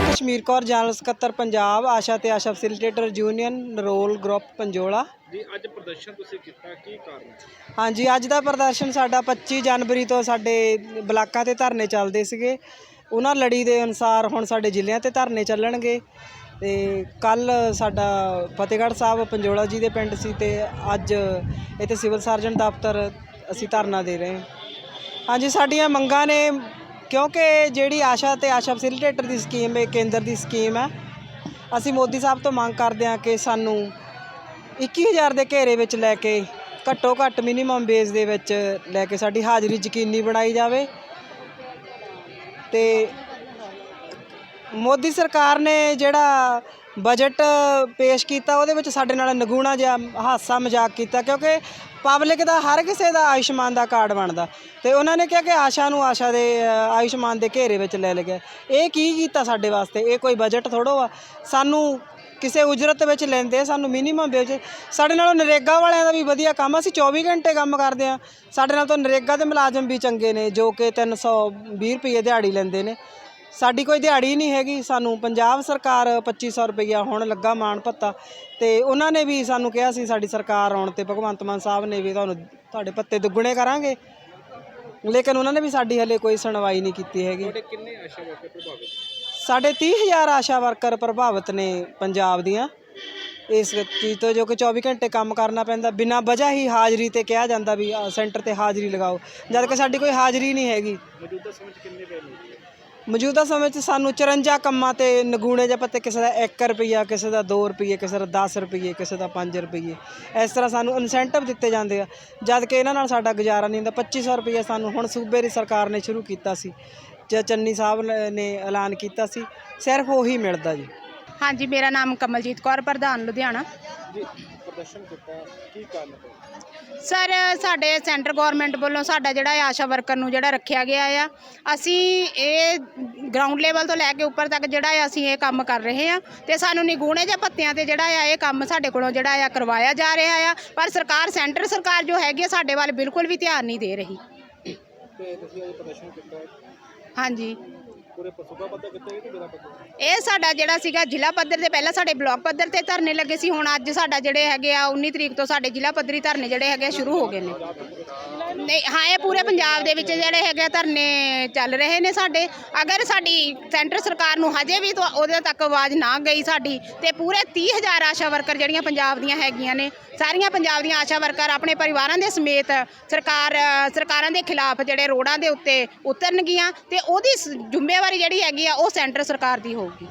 Jasmir Kaur general ਸਕੱਤਰ ਪੰਜਾਬ ਆਸ਼ਾ ਤੇ Asha facilitator union ਨਰੋਲ ਗਰੁੱਪ ਪੰਜੋਲਾ। ਜੀ ਅੱਜ ਪ੍ਰਦਰਸ਼ਨ ਤੁਸੀਂ ਕੀਤਾ ਕੀ ਕਾਰਨ ਹਾਂਜੀ ਅੱਜ ਦਾ ਪ੍ਰਦਰਸ਼ਨ ਸਾਡਾ 25 ਜਨਵਰੀ ਤੋਂ ਸਾਡੇ ਬਲਾਕਾਂ ਤੇ ਧਰਨੇ ਚੱਲਦੇ ਸੀਗੇ। ਉਹਨਾਂ ਲੜੀ ਦੇ ਅਨੁਸਾਰ ਹੁਣ ਸਾਡੇ ਜ਼ਿਲ੍ਹਿਆਂ ਤੇ ਧਰਨੇ ਚੱਲਣਗੇ। ਤੇ ਕੱਲ ਸਾਡਾ ਫਤਿਹਗੜ੍ਹ ਸਾਹਿਬ ਪੰਜੋਲਾ ਜੀ ਦੇ ਪਿੰਡ ਸੀ ਤੇ ਅੱਜ ਇੱਥੇ ਸਿਵਲ ਸਰਜਨ ਦਫ਼ਤਰ ਅਸੀਂ ਧਰਨਾ ਦੇ ਰਹੇ ਹਾਂ। ਹਾਂਜੀ ਸਾਡੀਆਂ ਮੰਗਾਂ ਨੇ ਕਿਉਂਕਿ ਜਿਹੜੀ ਆਸ਼ਾ ਤੇ ਆਸ਼ਾ ਫੈਸਿਲਿਟੇਟਰ ਦੀ ਸਕੀਮ ਹੈ, ਕੇਂਦਰ ਦੀ ਸਕੀਮ ਹੈ, ਅਸੀਂ ਮੋਦੀ ਸਾਹਿਬ ਤੋਂ ਮੰਗ ਕਰਦੇ ਹਾਂ ਕਿ ਸਾਨੂੰ 21000 ਦੇ ਘੇਰੇ ਵਿੱਚ ਲੈ ਕੇ ਘੱਟੋ ਘੱਟ ਮਿਨੀਮਮ ਬੇਸ ਦੇ ਵਿੱਚ ਲੈ ਕੇ ਸਾਡੀ ਹਾਜ਼ਰੀ ਯਕੀਨੀ ਬਣਾਈ ਜਾਵੇ। ਤੇ ਮੋਦੀ ਸਰਕਾਰ ਨੇ ਜਿਹੜਾ ਬਜਟ ਪੇਸ਼ ਕੀਤਾ, ਉਹਦੇ ਵਿੱਚ ਸਾਡੇ ਨਾਲ ਨਗੂਣਾ ਜਿਹਾ ਹਾਸਾ ਮਜ਼ਾਕ ਕੀਤਾ, ਕਿਉਂਕਿ ਪਬਲਿਕ ਦਾ ਹਰ ਕਿਸੇ ਦਾ ਆਯੁਸ਼ਮਾਨ ਦਾ ਕਾਰਡ ਬਣਦਾ। ਤੇ ਉਹਨਾਂ ਨੇ ਕਿਹਾ ਕਿ ਆਸ਼ਾ ਨੂੰ ਆਸ਼ਾ ਦੇ ਆਯੁਸ਼ਮਾਨ ਦੇ ਘੇਰੇ ਵਿੱਚ ਲੈ ਲਿਆ ਇਹ ਕੀ ਕੀਤਾ ਸਾਡੇ ਵਾਸਤੇ? ਇਹ ਕੋਈ ਬਜਟ ਥੋੜੋ ਆ ਸਾਨੂੰ ਕਿਸੇ ਉਜਰਤ ਵਿੱਚ ਲੈਂਦੇ ਸਾਨੂੰ ਮਿਨੀਮਮ ਵੇਜ ਸਾਡੇ ਨਾਲੋਂ ਨਰੇਗਾ ਵਾਲਿਆਂ ਦਾ ਵੀ ਵਧੀਆ ਕੰਮ ਅਸੀਂ 24 ਘੰਟੇ ਕੰਮ ਕਰਦੇ ਆ। ਸਾਡੇ ਨਾਲ ਤਾਂ ਨਰੇਗਾ ਦੇ ਮੁਲਾਜ਼ਮ ਵੀ ਚੰਗੇ ਨੇ, ਜੋ ਕਿ 320 ਰੁਪਏ ਦਿਹਾੜੀ ਲੈਂਦੇ ਨੇ। ਸਾਡੀ ਕੋਈ ਦਿਹਾੜੀ ਨਹੀਂ ਹੈਗੀ। ਸਾਨੂੰ ਪੰਜਾਬ ਸਰਕਾਰ 2500 ਰੁਪਈਆ ਹੁਣ ਲੱਗਾ ਮਾਣ ਭੱਤਾ ਤੇ ਉਹਨਾਂ ਨੇ ਵੀ ਸਾਨੂੰ ਕਿਹਾ ਸੀ ਸਾਡੀ ਸਰਕਾਰ ਆਉਣ ਤੇ ਭਗਵੰਤ ਮਾਨ ਸਾਹਿਬ ਨੇ ਵੀ ਤੁਹਾਨੂੰ ਤੁਹਾਡੇ ਪੱਤੇ ਦੁੱਗਣੇ ਕਰਾਂਗੇ। ਲੇਕਿਨ ਉਹਨਾਂ ਨੇ ਵੀ ਸਾਡੀ ਹਲੇ ਕੋਈ ਸੁਣਵਾਈ ਨਹੀਂ ਕੀਤੀ ਹੈਗੀ। ਤੁਹਾਡੇ ਕਿੰਨੇ ਆਸ਼ਾ ਵਰਕਰ ਪ੍ਰਭਾਵਿਤ? ਸਾਡੇ 30000 ਆਸ਼ਾ ਵਰਕਰ ਪ੍ਰਭਾਵਿਤ ਨੇ ਪੰਜਾਬ ਦੀਆਂ। ਇਸ ਚੀਜ਼ ਤੋਂ ਜੋ ਕਿ 24 ਘੰਟੇ ਕੰਮ ਕਰਨਾ ਪੈਂਦਾ ਬਿਨਾਂ ਵਜ੍ਹਾ ਹੀ ਹਾਜ਼ਰੀ ਤੇ ਕਿਹਾ ਜਾਂਦਾ ਵੀ ਸੈਂਟਰ ਤੇ ਹਾਜ਼ਰੀ ਲਗਾਓ। ਜਦ ਕਿ ਸਾਡੀ ਕੋਈ ਹਾਜ਼ਰੀ ਨਹੀਂ ਹੈਗੀ। ਮੌਜੂਦਾ ਕਿੰਨੇ ਪੈ ਮੌਜੂਦਾ ਸਮੇਂ 'ਚ ਸਾਨੂੰ 54 ਕੰਮਾਂ ਤੇ ਨਗੂਣੇ ਜਿਹੇ ਪੱਤੇ ਕਿਸੇ ਦਾ 1 ਰੁਪਿਆ ਕਿਸੇ ਦਾ 2 ਰੁਪਏ ਕਿਸੇ ਦਾ 10 ਰੁਪਏ ਕਿਸੇ ਦਾ 5 ਰੁਪਏ ਇਸ ਤਰ੍ਹਾਂ ਸਾਨੂੰ ਇਨਸੈਂਟਿਵ ਦਿੱਤੇ ਜਾਂਦੇ ਆ। ਜਦ ਕਿ ਇਹਨਾਂ ਨਾਲ ਸਾਡਾ ਗੁਜ਼ਾਰਾ ਨਹੀਂ ਹੁੰਦਾ। 2500 ਰੁਪਏ ਸਾਨੂੰ ਹੁਣ ਸੂਬੇ ਦੀ ਸਰਕਾਰ ਨੇ ਸ਼ੁਰੂ ਕੀਤਾ ਸੀ। ਜਦ ਚੰਨੀ ਸਾਹਿਬ ਨੇ ਐਲਾਨ ਕੀਤਾ ਸੀ। ਸਿਰਫ ਉਹੀ ਮਿਲਦਾ ਜੀ। ਹਾਂਜੀ ਮੇਰਾ ਨਾਮ ਕਮਲਜੀਤ ਕੌਰ ਪ੍ਰਧਾਨ ਲੁਧਿਆਣਾ। ਜੀ। ਪ੍ਰਦਰਸ਼ਨ ਕੀਤਾ ਕੀ ਕਾਰਨ ਹੈ? ਸਰ ਸਾਡੇ ਸੈਂਟਰ ਗਵਰਨਮੈਂਟ ਵੱਲੋਂ ਸਾਡਾ ਜਿਹੜਾ ਆਸ਼ਾ ਵਰਕਰ ਨੂੰ ਜਿਹੜਾ ਰੱਖਿਆ ਗਿਆ ਆ ਅਸੀਂ ਇਹ ਗਰਾਊਂਡ ਲੈਵਲ ਤੋਂ ਲੈ ਕੇ ਉੱਪਰ ਤੱਕ ਜਿਹੜਾ ਹੈ ਅਸੀਂ ਇਹ ਕੰਮ ਕਰ ਰਹੇ ਆ ਤੇ ਸਾਨੂੰ ਨਿਗੂਣੇ ਜਾਂ ਪੱਤਿਆਂ ਤੇ ਜਿਹੜਾ ਆ ਇਹ ਕੰਮ ਸਾਡੇ ਕੋਲੋਂ ਜਿਹੜਾ ਆ ਕਰਵਾਇਆ ਜਾ ਰਿਹਾ ਆ ਪਰ ਸਰਕਾਰ ਸੈਂਟਰ ਸਰਕਾਰ ਜੋ ਹੈਗੀ ਆ ਸਾਡੇ ਵੱਲ ਬਿਲਕੁਲ ਵੀ ਧਿਆਨ ਨਹੀਂ ਦੇ ਰਹੀ। ਤੇ ਤੁਸੀਂ ਇਹ ਪ੍ਰਦਰਸ਼ਨ ਕੀਤਾ ਹਾਂਜੀ। ਪੂਰੇ ਪਸੂਗਾ ਪੱਤਾ ਕਿੱਥੇ ਗਏ ਤੇ ਮੇਰਾ ਪੱਤਾ ਇਹ ਸਾਡਾ ਜਿਹੜਾ ਸੀਗਾ ਜ਼ਿਲ੍ਹਾ ਪੱਧਰ ਤੇ ਪਹਿਲਾਂ ਸਾਡੇ ਬਲਾਕ ਪੱਧਰ ਤੇ ਧਰਨੇ ਲੱਗੇ ਸੀ, ਹੁਣ ਅੱਜ ਸਾਡਾ ਜਿਹੜੇ ਹੈਗੇ ਆ 19 ਤਰੀਕ ਤੋਂ ਸਾਡੇ ਜ਼ਿਲ੍ਹਾ ਪੱਧਰੀ ਧਰਨੇ ਜਿਹੜੇ ਹੈਗੇ ਆ ਸ਼ੁਰੂ ਹੋ ਗਏ ਨੇ। ਨਹੀਂ, ਹਾਂ, ਇਹ ਪੂਰੇ ਪੰਜਾਬ ਦੇ ਵਿੱਚ ਜਿਹੜੇ ਹੈਗੇ ਆ ਧਰਨੇ ਚੱਲ ਰਹੇ ਨੇ ਸਾਡੇ। ਅਗਰ ਸਾਡੀ ਸੈਂਟਰ ਸਰਕਾਰ ਨੂੰ ਹਜੇ ਵੀ ਤੋਂ ਉਹਦੇ ਤੱਕ ਆਵਾਜ਼ ਨਾ ਗਈ ਸਾਡੀ, ਤੇ ਪੂਰੇ 30000 ਆਸ਼ਾ ਵਰਕਰ ਜਿਹੜੀਆਂ ਪੰਜਾਬ ਦੀਆਂ ਹੈਗੀਆਂ ਨੇ, ਸਾਰੀਆਂ ਪੰਜਾਬ ਦੀਆਂ ਆਸ਼ਾ ਵਰਕਰ ਆਪਣੇ ਪਰਿਵਾਰਾਂ ਦੇ ਸਮੇਤ ਸਰਕਾਰ, ਸਰਕਾਰਾਂ ਦੇ ਖਿਲਾਫ ਜਿਹੜੇ ਰੋਡਾਂ ਦੇ ਉੱਤੇ ਉਤਰਨਗੀਆਂ, ਤੇ ਉਹਦੀ ਸ- ਜ਼ਿੰਮੇਵਾਰੀ ਜਿਹੜੀ ਹੈਗੀ ਆ ਉਹ ਸੈਂਟਰ ਸਰਕਾਰ ਦੀ ਹੋਊਗੀ।